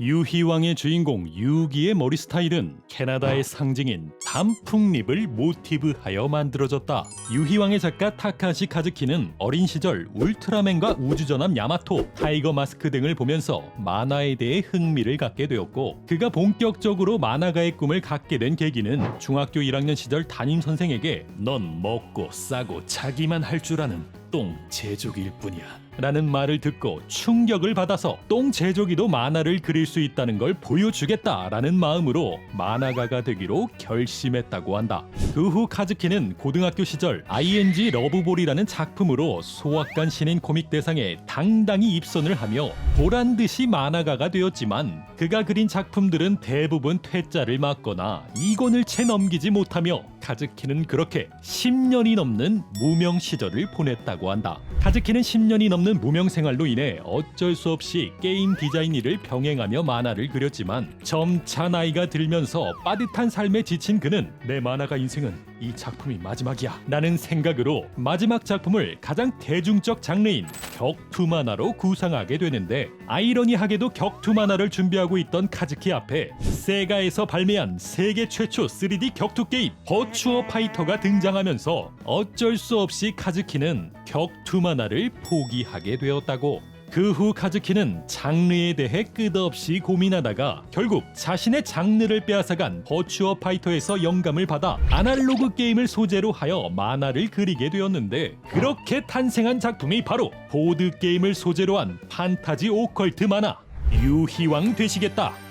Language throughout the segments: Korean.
유희왕의 주인공 유기의 머리 스타일은 캐나다의 상징인 단풍잎을 모티브하여 만들어졌다. 유희왕의 작가 타카시 카즈키는 어린 시절 울트라맨과 우주전함 야마토, 타이거 마스크 등을 보면서 만화에 대해 흥미를 갖게 되었고 그가 본격적으로 만화가의 꿈을 갖게 된 계기는 중학교 1학년 시절 담임 선생에게 넌 먹고 싸고 자기만 할 줄 아는 똥 제조기일 뿐이야. 라는 말을 듣고 충격을 받아서 똥 제조기도 만화를 그릴 수 있다는 걸 보여주겠다라는 마음으로 만화가가 되기로 결심했다고 한다. 그 후 카즈키는 고등학교 시절 ING 러브볼이라는 작품으로 소확간 신인 코믹 대상에 당당히 입선을 하며 보란 듯이 만화가가 되었지만 그가 그린 작품들은 대부분 퇴짜를 맞거나 이권을 채 넘기지 못하며 카즈키는 그렇게 10년이 넘는 무명 시절을 보냈다고 한다. 카즈키는 10년이 넘는 무명 생활로 인해 어쩔 수 없이 게임 디자인 일을 병행하며 만화를 그렸지만 점차 나이가 들면서 빠듯한 삶에 지친 그는 내 만화가 인생은 이 작품이 마지막이야 라는 생각으로 마지막 작품을 가장 대중적 장르인 격투 만화로 구상하게 되는데 아이러니하게도 격투 만화를 준비하고 있던 카즈키 앞에 세가에서 발매한 세계 최초 3D 격투 게임 버추어 파이터가 등장하면서 어쩔 수 없이 카즈키는 격투 만화를 포기하게 되었다고 그 후 카즈키는 장르에 대해 끝없이 고민하다가 결국 자신의 장르를 빼앗아간 버추어 파이터에서 영감을 받아 아날로그 게임을 소재로 하여 만화를 그리게 되었는데 그렇게 탄생한 작품이 바로 보드 게임을 소재로 한 판타지 오컬트 만화 유희왕 되시겠다.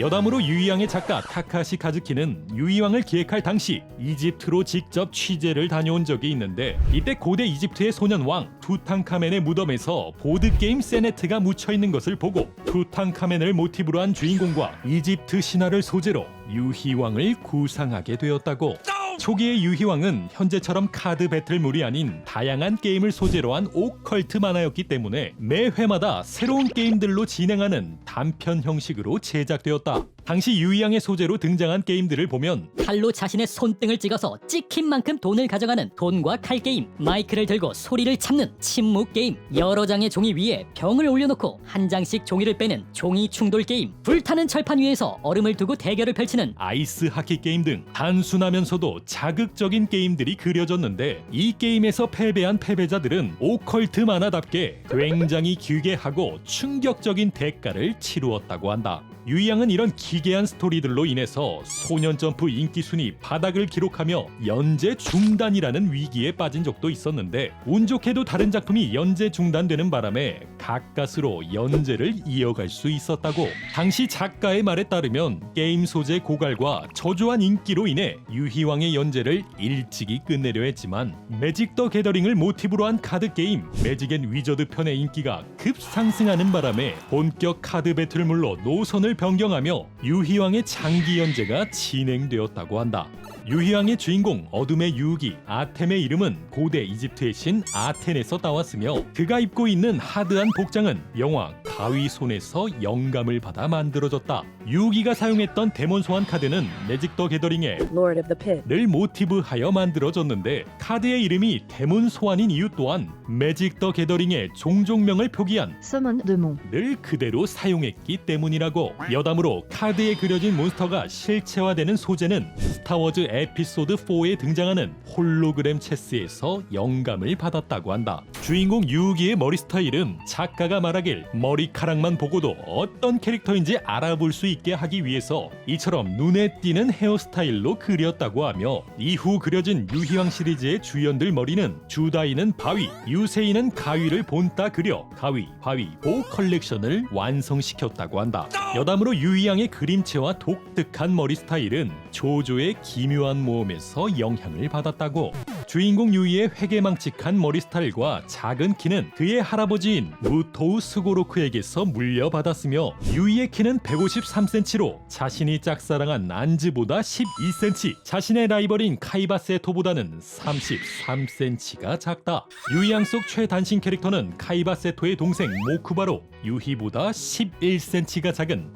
여담으로 유이왕의 작가 타카시 카즈키는 유이왕을 기획할 당시 이집트로 직접 취재를 다녀온 적이 있는데 이때 고대 이집트의 소년 왕 투탕카멘의 무덤에서 보드 게임 세네트가 묻혀 있는 것을 보고 투탕카멘을 모티브로 한 주인공과 이집트 신화를 소재로 유희왕을 구상하게 되었다고. 초기의 유희왕은 현재처럼 카드 배틀물이 아닌 다양한 게임을 소재로 한 오컬트 만화였기 때문에 매 회마다 새로운 게임들로 진행하는 단편 형식으로 제작되었다. 당시 유희왕의 소재로 등장한 게임들을 보면 칼로 자신의 손등을 찍어서 찍힌 만큼 돈을 가져가는 돈과 칼 게임, 마이크를 들고 소리를 참는 침묵 게임, 여러 장의 종이 위에 병을 올려놓고 한 장씩 종이를 빼는 종이 충돌 게임, 불타는 철판 위에서 얼음을 두고 대결을 펼치는 아이스 하키 게임 등 단순하면서도 자극적인 게임들이 그려졌는데 이 게임에서 패배한 패배자들은 오컬트 만화답게 굉장히 기괴하고 충격적인 대가를 치루었다고 한다. 유이양은 이런 기괴한 스토리들로 인해서 소년 점프 인기 순위 바닥을 기록하며 연재 중단이라는 위기에 빠진 적도 있었는데 운 좋게도 다른 작품이 연재 중단되는 바람에 가까스로 연재를 이어갈 수 있었다고. 당시 작가의 말에 따르면 게임 소재 고갈과 저조한 인기로 인해 유희왕의 연재를 일찍이 끝내려 했지만 매직 더 게더링을 모티브로 한 카드 게임 매직 앤 위저드 편의 인기가 급상승하는 바람에 본격 카드 배틀물로 노선을 변경하며 유희왕의 장기 연재가 진행되었다고 한다. 유희왕의 주인공 어둠의 유기 아템의 이름은 고대 이집트의 신 아텐에서 따왔으며 그가 입고 있는 하드한 복장은 영화 가위손에서 영감을 받아 만들어졌다. 유기가 사용했던 데몬 소환 카드는 매직 더 게더링의 Lord of the Pit. 를 모티브하여 만들어졌는데 카드의 이름이 데몬 소환인 이유 또한 매직 더 게더링의 종족명을 표기한 Summon Demon. 를 그대로 사용했기 때문이라고 여담으로 카드에 그려진 몬스터가 실체화되는 소재는 스타워즈 에피소드 4에 등장하는 홀로그램 체스에서 영감을 받았다고 한다 주인공 유기의 머리 스타일은 작가가 말하길 머리카락만 보고도 어떤 캐릭터인지 알아볼 수 있게 하기 위해서 이처럼 눈에 띄는 헤어스타일로 그렸다고 하며 이후 그려진 유희왕 시리즈의 주연들 머리는 주다이는 바위, 유세이는 가위를 본따 그려 가위, 바위, 보 컬렉션을 완성시켰다고 한다. 여담으로 유희왕의 그림체와 독특한 머리 스타일은 조조의 기묘한 모험에서 영향을 받았다고. 주인공 유이의 회개망측한 머리 스타일과 작은 키는 그의 할아버지인 무토우 스고로크에게서 물려받았으며 유이의 키는 153cm로 자신이 짝사랑한 난즈보다 12cm, 자신의 라이벌인 카이바 세토보다는 33cm가 작다. 유이양 속 최단신 캐릭터는 카이바 세토의 동생 모쿠바로 유희보다 11cm가 작은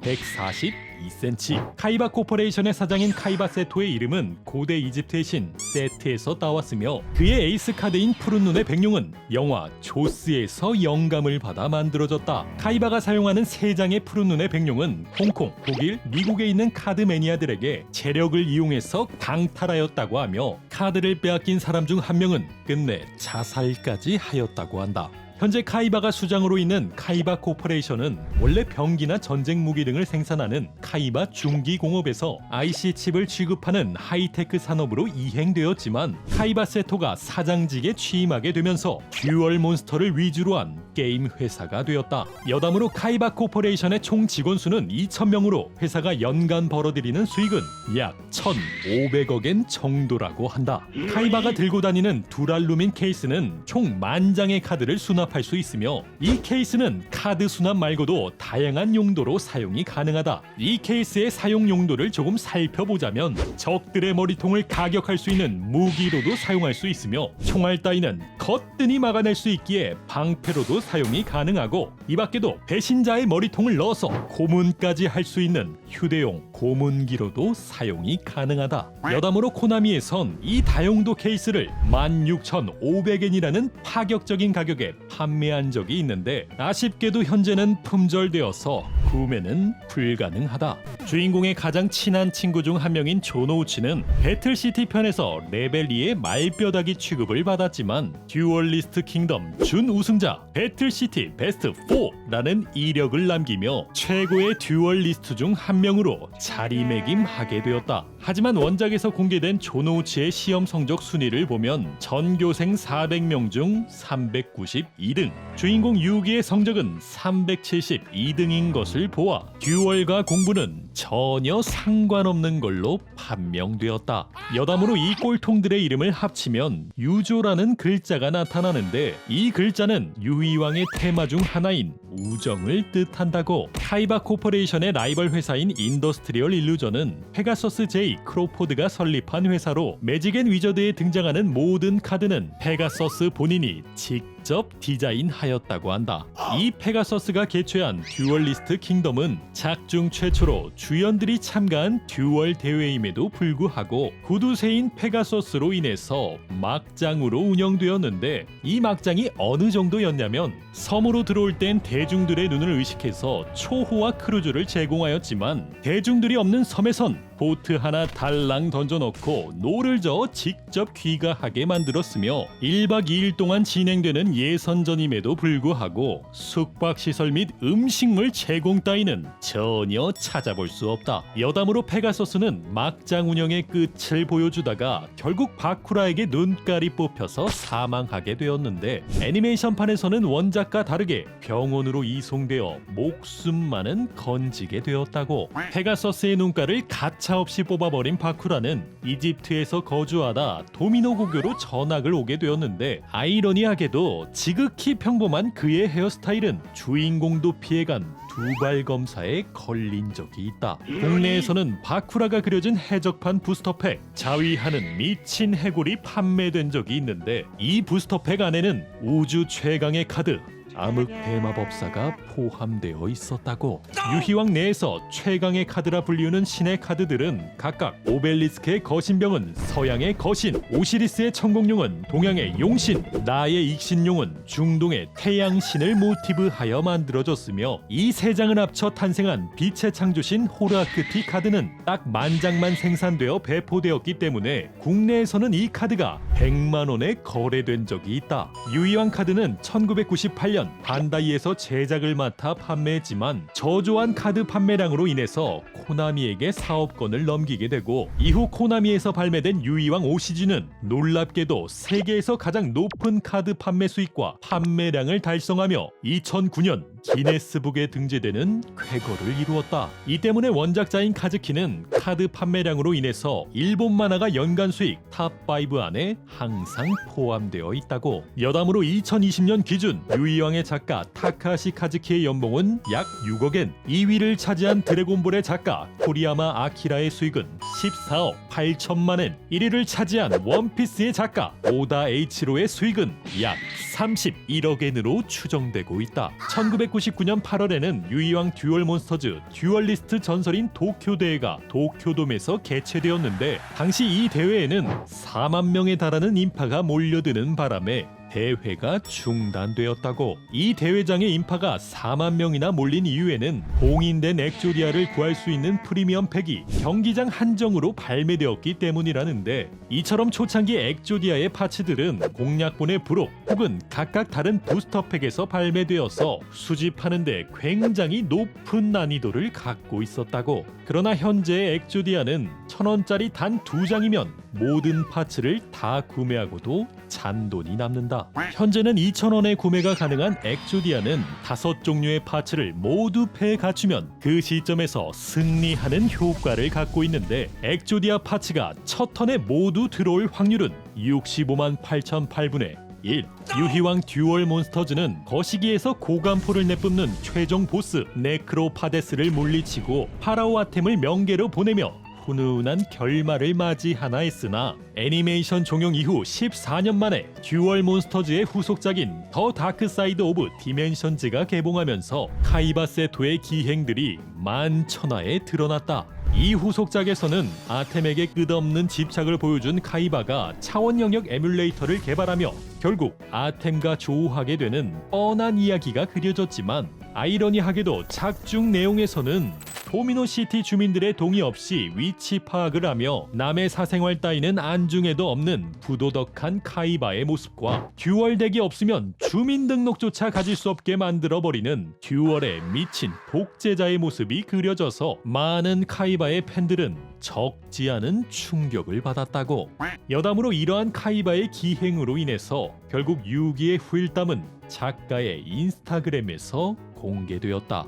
2cm. 카이바 코퍼레이션의 사장인 카이바 세토의 이름은 고대 이집트의 신 세트에서 따왔으며 그의 에이스 카드인 푸른 눈의 백룡은 영화 조스에서 영감을 받아 만들어졌다. 카이바가 사용하는 세 장의 푸른 눈의 백룡은 홍콩, 독일, 미국에 있는 카드 매니아들에게 재력을 이용해서 강탈하였다고 하며 카드를 빼앗긴 사람 중 한 명은 끝내 자살까지 하였다고 한다. 현재 카이바가 수장으로 있는 카이바 코퍼레이션은 원래 병기나 전쟁 무기 등을 생산하는 카이바 중기 공업에서 IC 칩을 취급하는 하이테크 산업으로 이행되었지만 카이바 세토가 사장직에 취임하게 되면서 듀얼 몬스터를 위주로 한 게임 회사가 되었다. 여담으로 카이바 코퍼레이션의 총 직원 수는 2,000명으로 회사가 연간 벌어들이는 수익은 약 1,500억엔 정도라고 한다. 카이바가 들고 다니는 두랄루민 케이스는 총 만 장의 카드를 수납 할 수 있으며 이 케이스는 카드 수납 말고도 다양한 용도로 사용이 가능하다. 이 케이스의 사용 용도를 조금 살펴보자면 적들의 머리통을 가격할 수 있는 무기로도 사용할 수 있으며 총알 따위는 거뜬히 막아낼 수 있기에 방패로도 사용이 가능하고 이 밖에도 배신자의 머리통을 넣어서 고문까지 할 수 있는 휴대용 고문기로도 사용이 가능하다. 여담으로 코나미에선 이 다용도 케이스를 16,500엔이라는 파격적인 가격에 판매한 적이 있는데 아쉽게도 현재는 품절되어서 구매는 불가능하다. 주인공의 가장 친한 친구 중 한 명인 조노우치는 배틀시티 편에서 레벨 2의 말뼈다귀 취급을 받았지만 듀얼리스트 킹덤 준 우승자 배틀시티 베스트 4라는 이력을 남기며 최고의 듀얼리스트 중 한 명으로 자리매김하게 되었다. 하지만 원작에서 공개된 조노우치의 시험 성적 순위를 보면 전교생 400명 중 392 등, 주인공 유기의 성적은 372등인 것을 보아 듀얼과 공부는 전혀 상관없는 걸로 판명되었다. 여담으로 이 꼴통들의 이름을 합치면 유조라는 글자가 나타나는데 이 글자는 유이왕의 테마 중 하나인 우정을 뜻한다고 카이바 코퍼레이션의 라이벌 회사인 인더스트리얼 일루전은 페가서스 제이 크로포드가 설립한 회사로 매직 앤 위저드에 등장하는 모든 카드는 페가서스 본인이 직접 디자인하였다 고 한다. 이 페가서스가 개최한 듀얼리스트 킹덤은 작중 최초로 주연들이 참가한 듀얼 대회임에도 불구하고 구두쇠인 페가서스로 인해서 막장으로 운영되었는데 이 막장이 어느 정도였냐면 섬으로 들어올 땐 대중들의 눈을 의식해서 초호화 크루즈를 제공하였지만 대중들이 없는 섬에선 보트 하나 달랑 던져놓고 노를 저어 직접 귀가하게 만들었으며 1박 2일 동안 진행되는 예선전임에도 불구하고 숙박시설 및 음식물 제공 따위는 전혀 찾아볼 수 없다. 여담으로 페가서스는 막장 운영의 끝을 보여주다가 결국 바쿠라에게 눈깔이 뽑혀서 사망하게 되었는데 애니메이션판에서는 원작과 다르게 병원으로 이송되어 목숨만은 건지게 되었다고 페가서스의 눈깔을 가차없이 뽑아버린 바쿠라는 이집트에서 거주하다 도미노 고교로 전학을 오게 되었는데 아이러니하게도 지극히 평범한 그의 헤어스타일은 주인공도 피해간 두발 검사에 걸린 적이 있다. 국내에서는 바쿠라가 그려진 해적판 부스터팩 자위하는 미친 해골이 판매된 적이 있는데 이 부스터팩 안에는 우주 최강의 카드 암흑 대마법사가 포함되어 있었다고 유희왕 내에서 최강의 카드라 불리우는 신의 카드들은 각각 오벨리스크의 거신병은 서양의 거신 오시리스의 천공룡은 동양의 용신 나의 익신용은 중동의 태양신을 모티브하여 만들어졌으며 이 세 장을 합쳐 탄생한 빛의 창조신 호르아크티 카드는 딱 만 장만 생산되어 배포되었기 때문에 국내에서는 이 카드가 100만 원에 거래된 적이 있다. 유희왕 카드는 1998년 반다이에서 제작을 맡아 판매했지만 저조한 카드 판매량으로 인해서 코나미에게 사업권을 넘기게 되고 이후 코나미에서 발매된 유이왕 오시즈는 놀랍게도 세계에서 가장 높은 카드 판매 수익과 판매량을 달성하며 2009년 기네스북에 등재되는 쾌거를 이루었다. 이 때문에 원작자인 카즈키는 카드 판매량으로 인해서 일본 만화가 연간 수익 탑5 안에 항상 포함되어 있다고. 여담으로 2020년 기준 유이왕의 작가 타카시 카즈키의 연봉은 약 6억엔, 2위를 차지한 드래곤볼의 작가 코리야마 아키라의 수익은 14억 8천만 엔, 1위를 차지한 원피스의 작가 오다 에이치로의 수익은 약 31억 엔으로 추정되고 있다. 1999년 8월에는 유이왕 듀얼 몬스터즈 듀얼리스트 전설인 도쿄 대회가 도쿄돔에서 개최되었는데 당시 이 대회에는 4만 명에 달하는 인파가 몰려드는 바람에 대회가 중단되었다고 이 대회장의 인파가 4만 명이나 몰린 이유에는 봉인된 엑조디아를 구할 수 있는 프리미엄 팩이 경기장 한정으로 발매되었기 때문이라는데 이처럼 초창기 엑조디아의 파츠들은 공략본의 부록 혹은 각각 다른 부스터 팩에서 발매되어서 수집하는데 굉장히 높은 난이도를 갖고 있었다고 그러나 현재의 엑조디아는 천 원짜리 단 두 장이면 모든 파츠를 다 구매하고도 잔돈이 남는다. 현재는 2,000원에 구매가 가능한 엑조디아는 다섯 종류의 파츠를 모두 패 갖추면 그 시점에서 승리하는 효과를 갖고 있는데 엑조디아 파츠가 첫 턴에 모두 들어올 확률은 65만 8,008분의 1. 유희왕 듀얼 몬스터즈는 거시기에서 고감포를 내뿜는 최종 보스 네크로파데스를 물리치고 파라오 아템을 명계로 보내며 훈훈한 결말을 맞이하나 했으나 애니메이션 종영 이후 14년 만에 듀얼 몬스터즈의 후속작인 더 다크 사이드 오브 디멘션즈가 개봉하면서 카이바 세토의 기행들이 만천하에 드러났다. 이 후속작에서는 아템에게 끝없는 집착을 보여준 카이바가 차원 영역 에뮬레이터를 개발하며 결국 아템과 조우하게 되는 뻔한 이야기가 그려졌지만 아이러니하게도 작중 내용에서는 도미노시티 주민들의 동의 없이 위치 파악을 하며 남의 사생활 따위는 안중에도 없는 부도덕한 카이바의 모습과 듀얼덱이 없으면 주민등록조차 가질 수 없게 만들어버리는 듀얼에 미친 독재자의 모습이 그려져서 많은 카이바의 팬들은 적지 않은 충격을 받았다고. 여담으로 이러한 카이바의 기행으로 인해서 결국 유기의 후일담은 작가의 인스타그램에서 공개되었다.